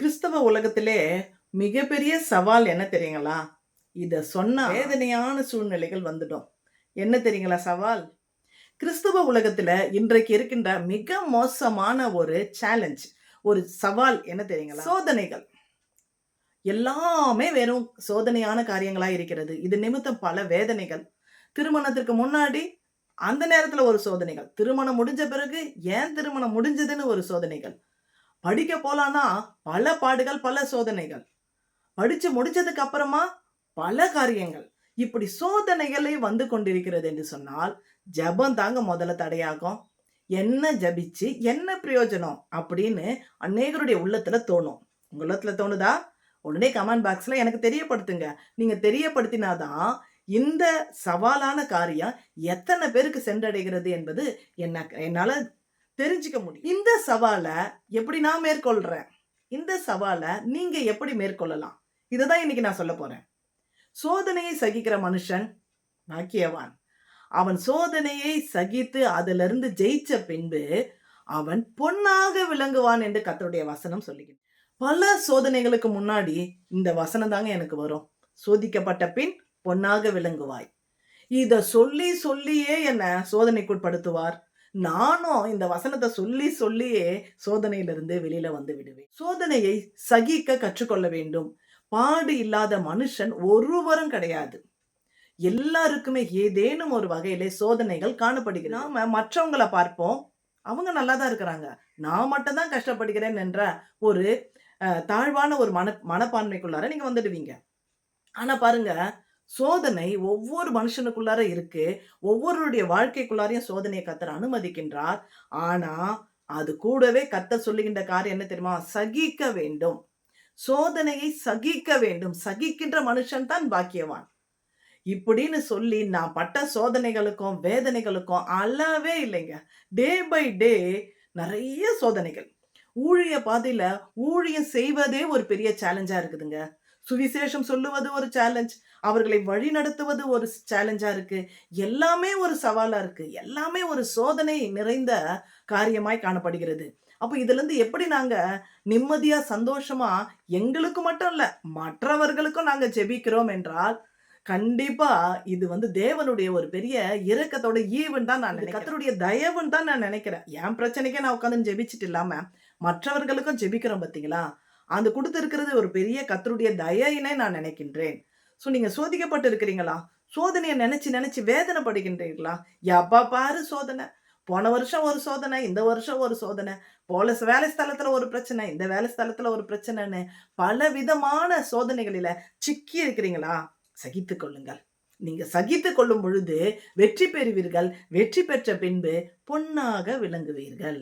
கிறிஸ்தவ உலகத்திலே மிகப்பெரிய சவால் என்ன தெரியுங்களா? இதை சொன்ன வேதனையான சூழ்நிலைகள் வந்துடும். என்ன தெரியுங்களா சவால்? கிறிஸ்தவ உலகத்துல இன்றைக்கு இருக்கின்ற மிக மோசமான ஒரு சேலஞ்ச் ஒரு சவால் என்ன தெரியுங்களா? சோதனைகள். எல்லாமே வெறும் சோதனையான காரியங்களா இருக்கிறது. இது நிமித்தம் பல வேதனைகள். திருமணத்திற்கு முன்னாடி அந்த நேரத்துல ஒரு சோதனைகள். திருமணம் முடிஞ்ச பிறகு ஏன் திருமணம் முடிஞ்சதுன்னு ஒரு சோதனைகள். படிக்க போலான்னா பல பாடுகள் பல சோதனைகள். படிச்சு முடிச்சதுக்கு அப்புறமா பல காரியங்கள். இப்படி சோதனைகளே வந்து கொண்டிருக்கிறது என்று சொன்னால் ஜெபம் தாங்க முதல்ல தடையாகும். என்ன ஜபிச்சு என்ன பிரயோஜனம் அப்படின்னு அநேகருடைய உள்ளத்துல தோணும். உங்க உள்ளத்துல தோணுதா? உடனே கமெண்ட் பாக்ஸ்ல எனக்கு தெரியப்படுத்துங்க. நீங்க தெரியப்படுத்தினாதான் இந்த சவாலான காரியம் எத்தனை பேருக்கு சென்றடைகிறது என்பது என்ன என்னால தெரிஞ்சுக்க முடியும். இந்த சவாலை எப்படி நான் மேற்கொள்றேன்? இந்த சவாலை நீங்க எப்படி மேற்கொள்ளலாம்? இதை தான் இன்னைக்கு நான் சொல்ல போறேன். சோதனையை சகிக்கிற மனுஷன் பாக்கியவான். அவன் சோதனையை சகித்து அதிலிருந்து ஜெயிச்ச பின்பு அவன் பொன்னாக விளங்குவான் என்று கத்தருடைய வசனம் சொல்லுகிறது. பல சோதனைகளுக்கு முன்னாடி இந்த வசனம் தாங்க எனக்கு வரும். சோதிக்கப்பட்ட பின் பொன்னாக விளங்குவாய். இதை சொல்லி சொல்லியே என்ன சோதனைக்குட்படுத்துவார். நானும் இந்த வசனத்தை சொல்லி சொல்லியே சோதனையிலிருந்து வெளியில வந்து விடுவேன். சோதனையை சகிக்க கற்றுக்கொள்ள வேண்டும். பாடு இல்லாத மனுஷன் ஒருவரும் கிடையாது. எல்லாருக்குமே ஏதேனும் ஒரு வகையிலே சோதனைகள் காணப்படுகிறது. நாம மற்றவங்கள பார்ப்போம். அவங்க நல்லா தான் இருக்கிறாங்க. நான் மட்டும் தான் கஷ்டப்படுகிறேன் என்ற ஒரு அஹ், தாழ்வான ஒரு மன மனப்பான்மைக்குள்ளார நீங்க வந்துடுவீங்க. ஆனா பாருங்க சோதனை ஒவ்வொரு மனுஷனுக்குள்ளார இருக்கு. ஒவ்வொருடைய வாழ்க்கைக்குள்ளாரையும் சோதனையை கத்தர் அனுமதிக்கின்றார். ஆனா அது கூடவே கத்த சொல்லுகின்ற காரியம் என்ன தெரியுமா? சகிக்க வேண்டும். சோதனையை சகிக்க வேண்டும். சகிக்கின்ற மனுஷன் தான் பாக்கியவான். இப்படின்னு சொல்லி நான் பட்ட சோதனைகளுக்கும் வேதனைகளுக்கும் அளவே இல்லைங்க. டே பை டே நிறைய சோதனைகள். ஊழிய பாதையில ஊழியம் செய்வதே ஒரு பெரிய சேலஞ்சா இருக்குதுங்க. சுவிசேஷம் சொல்லுவது ஒரு சேலஞ்ச் அவர்களை வழி நடத்துவது ஒரு சேலஞ்சா இருக்கு. எல்லாமே ஒரு சவாலா இருக்கு. எல்லாமே ஒரு சோதனை நிறைந்த காரியமாய் காணப்படுகிறது. அப்போ இதுல இருந்து எப்படி நாங்க நிம்மதியா சந்தோஷமா எங்களுக்கு மட்டும் இல்ல மற்றவர்களுக்கும் நாங்க ஜெபிக்கிறோம் என்றால் கண்டிப்பா இது வந்து தேவனுடைய ஒரு பெரிய இரக்கத்தோட ஈவன் தான் நான் நினைக்கிறேன். கத்தருடைய தயவுன்னு தான் நான் நினைக்கிறேன். என் பிரச்சனைக்கே நான் உட்காந்து ஜெபிச்சிட்டு இல்லாம மற்றவர்களுக்கும் ஜெபிக்கிறோம் பார்த்தீங்களா அந்த கொடுத்திருக்கிறது ஒரு பெரிய கத்தருடைய தயையினை நான் நினைக்கின்றேன். ஸோ நீங்க சோதிக்கப்பட்டு இருக்கிறீங்களா சோதனையை நினைச்சு நினைச்சு வேதனைப்படுகின்றீர்களா? எப்பா பாரு சோதனை. போன வருஷம் ஒரு சோதனை இந்த வருஷம் ஒரு சோதனை. போல வேலை ஸ்தலத்துல ஒரு பிரச்சனை இந்த வேலை ஸ்தலத்துல ஒரு பிரச்சனைன்னு பல விதமான சோதனைகளில சிக்கி இருக்கிறீங்களா சகித்து கொள்ளுங்கள். நீங்க சகித்து கொள்ளும் பொழுது வெற்றி பெறுவீர்கள். வெற்றி பெற்ற பின்பு பொன்னாக விளங்குவீர்கள்.